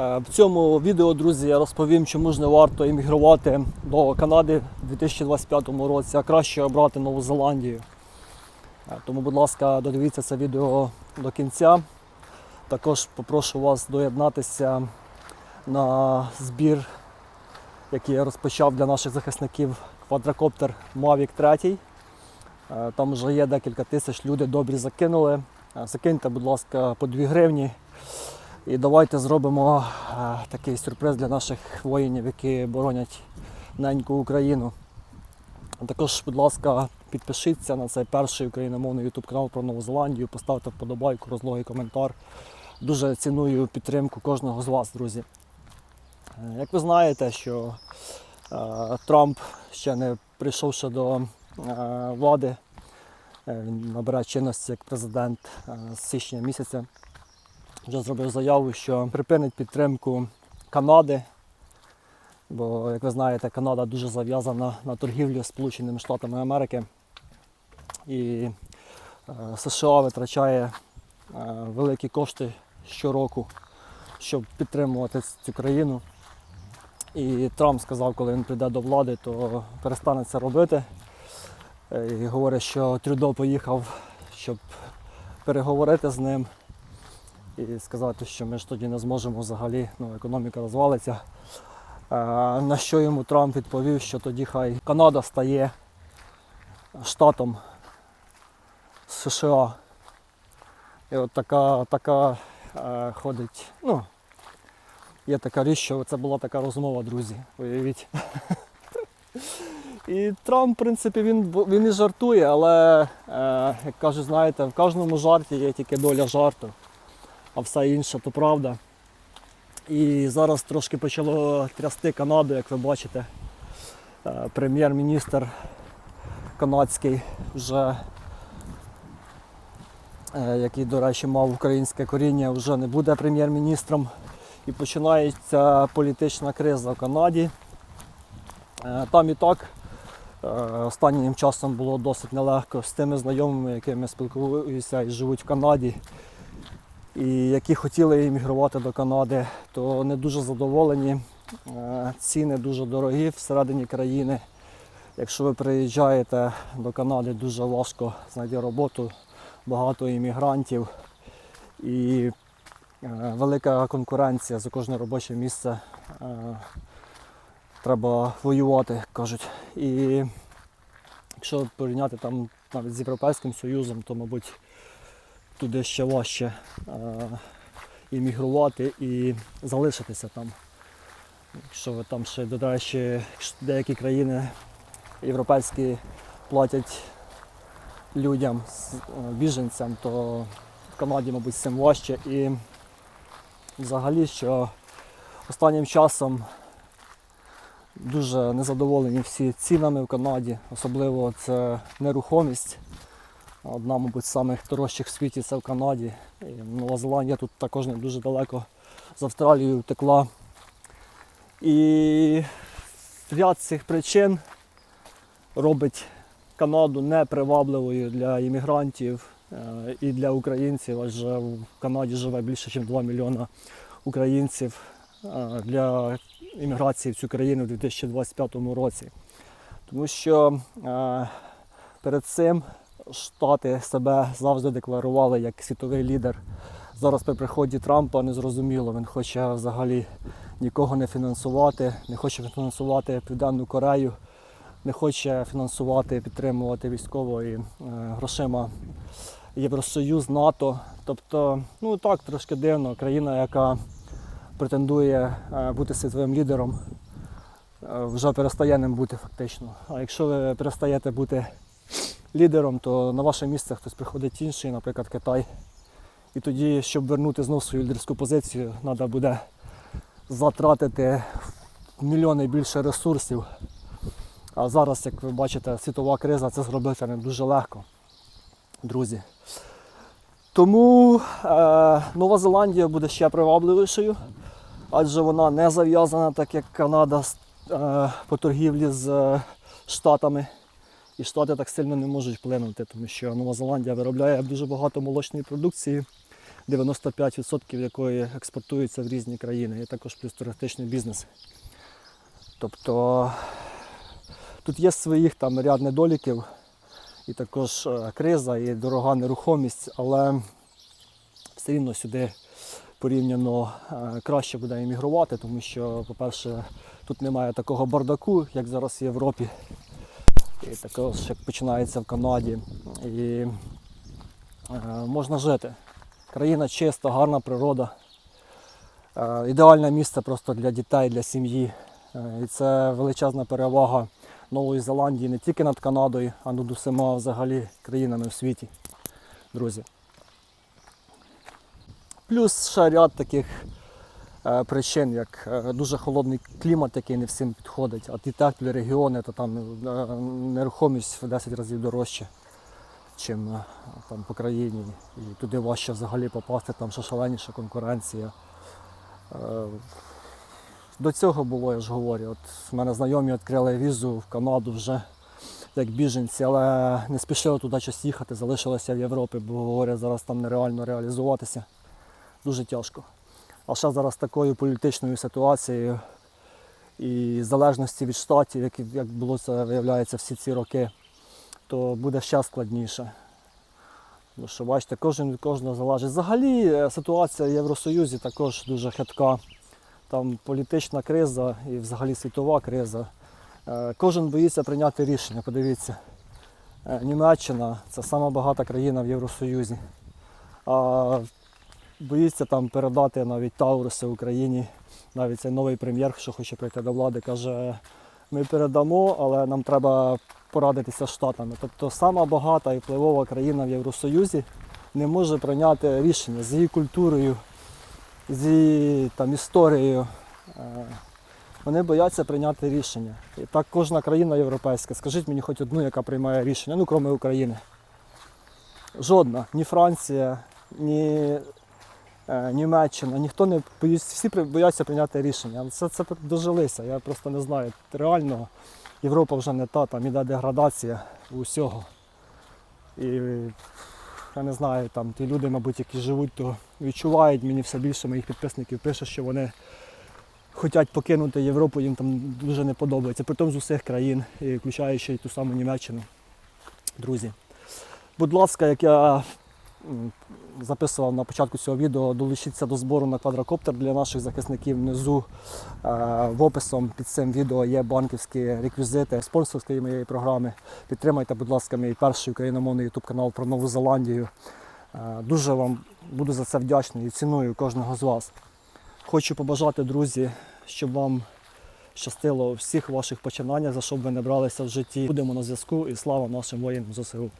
Е, В цьому відео, друзі, я розповім, чому ж не варто іммігрувати до Канади у 2025 році, а краще обрати Нову Зеландію. Е, Тому, будь ласка, додивіться це відео до кінця. Також попрошу вас доєднатися на збір, який я розпочав для наших захисників квадрокоптер Mavic 3. Е, Там вже є декілька тисяч, люди добрі закинули. Закиньте, будь ласка, по 2 гривні. І давайте зробимо е, такий сюрприз для наших воїнів, які боронять неньку Україну. Також, будь ласка, підпишіться на цей перший україномовний YouTube канал про Нову Зеландію, поставте вподобайку, розлогий коментар. Дуже ціную підтримку кожного з вас, друзі. Е, Як ви знаєте, що е, Трамп ще не прийшовши до влади, він набере чинності як президент з січня місяця вже зробив заяву, що припинить підтримку Канади. Бо, як ви знаєте, Канада дуже зав'язана на торгівлю з Сполученими Штатами Америки. І е, США витрачає е, великі кошти щороку, щоб підтримувати цю країну. І Трамп сказав, коли він прийде до влади, то перестане це робити. Е, І говорить, що Трюдо поїхав, щоб переговорити з ним і сказати, що ми ж тоді не зможемо взагалі, ну, економіка розвалиться. На що йому Трамп відповів, що тоді хай Канада стає штатом США. І от така, така е, ходить, ну, є така річ, що це була така розмова, друзі, уявіть. І Трамп, в принципі, він, він і жартує, але, е, як кажуть, знаєте, в кожному жарті є тільки доля жарту а все інше то правда. І зараз трошки почало трясти Канаду, як ви бачите. Е, Прем'єр-міністр канадський вже, е, який, до речі, мав українське коріння, вже не буде прем'єр-міністром. І починається політична криза в Канаді. Е, Там і так останнім часом було досить нелегко з тими знайомими, якими спілкуюся і живуть в Канаді і які хотіли іммігрувати до Канади, то не дуже задоволені. Е, Ціни дуже дорогі всередині країни. Якщо ви приїжджаєте до Канади, дуже важко знайти роботу, багато іммігрантів і е, велика конкуренція за кожне робоче місце. Е, Треба воювати, кажуть. І якщо порівняти там навіть з Європейським Союзом, то, мабуть, туди ще важче е, іммігрувати і залишитися там. Якщо ви там ще, до речі, деякі країни європейські платять людям, е, біженцям, то в Канаді, мабуть, цим важче. І взагалі, що останнім часом дуже незадоволені всі цінами в Канаді, особливо це нерухомість. Одна, мабуть, з самих дорожчих в світі це в Канаді. І Нова Зеландія тут також не дуже далеко з Австралією втекла. І ряд цих причин робить Канаду непривабливою для іммігрантів е, і для українців, адже в Канаді живе більше, ніж 2 мільйона українців е, для імміграції в цю країну у 2025 році. Тому що е, перед цим Штати себе завжди декларували як світовий лідер. Зараз при приході Трампа не зрозуміло, він хоче взагалі нікого не фінансувати, не хоче фінансувати Південну Корею, не хоче фінансувати, підтримувати військово і е, грошима Євросоюз, НАТО. Тобто, ну так, трошки дивно, країна, яка претендує е, бути світовим лідером, е, вже перестає ним бути фактично. А якщо ви перестаєте бути лідером, то на ваше місце хтось приходить інший, наприклад, Китай. І тоді, щоб вернути знову свою лідерську позицію, треба буде затратити мільйони більше ресурсів. А зараз, як ви бачите, світова криза це зробити не дуже легко, друзі. Тому е, Нова Зеландія буде ще привабливішою, адже вона не зав'язана, так як Канада е, по торгівлі з е, Штатами. І Штати так сильно не можуть вплинути, тому що Нова Зеландія виробляє дуже багато молочної продукції, 95% якої експортується в різні країни, і також плюс туристичний бізнес. Тобто тут є своїх там ряд недоліків, і також е, криза, і дорога нерухомість, але все рівно сюди порівняно е, краще буде іммігрувати, тому що, по-перше, тут немає такого бардаку, як зараз в Європі. І також як починається в Канаді. І е, можна жити. Країна чиста, гарна природа. Е, ідеальне місце просто для дітей, для сім'ї. Е, і це величезна перевага Нової Зеландії не тільки над Канадою, а над усіма взагалі країнами в світі, друзі. Плюс ще ряд таких причин, як е, дуже холодний клімат, який не всім підходить, а ті теплі регіони, то там е, нерухомість в 10 разів дорожче, ніж там по країні. І туди важче взагалі попасти, там шаленіша конкуренція. Е, До цього було, я ж говорю. От в мене знайомі відкрили візу в Канаду вже як біженці, але не спішили туди щось їхати, залишилися в Європі, бо говорять, зараз там нереально реалізуватися. Дуже тяжко. А ще зараз такою політичною ситуацією і залежності від штатів, як, як було це виявляється всі ці роки, то буде ще складніше. Тому що бачите, кожен від кожного залежить. Взагалі е, ситуація в Євросоюзі також дуже хитка. Там політична криза і взагалі світова криза. Е, Кожен боїться прийняти рішення. Подивіться, Е, Німеччина це сама багата країна в Євросоюзі. А боїться там передати навіть Тауруси Україні. Навіть цей новий прем'єр, що хоче прийти до влади, каже, ми передамо, але нам треба порадитися з Штатами. Тобто сама багата і впливова країна в Євросоюзі не може прийняти рішення з її культурою, з її там, історією. Е, Вони бояться прийняти рішення. І так кожна країна європейська. Скажіть мені хоч одну, яка приймає рішення, ну крім України. Жодна. Ні Франція, ні Німеччина, ніхто не всі бояться прийняти рішення. Це, це дожилися. Я просто не знаю. Реально Європа вже не та, там іде деградація усього. І я не знаю, там ті люди, мабуть, які живуть, то відчувають мені все більше моїх підписників пише, що вони хочуть покинути Європу, їм там дуже не подобається. Притом з усіх країн, і включаючи ту саму Німеччину. Друзі. Будь ласка, як я записував на початку цього відео, долучіться до збору на квадрокоптер для наших захисників. Внизу е, в описом під цим відео є банківські реквізити спонсорської моєї програми. Підтримайте, будь ласка, мій перший україномовний YouTube канал про Нову Зеландію. Е, Дуже вам буду за це вдячний і ціную кожного з вас. Хочу побажати, друзі, щоб вам щастило всіх ваших починаннях, за що б ви не бралися в житті. Будемо на зв'язку і слава нашим воїнам ЗСУ.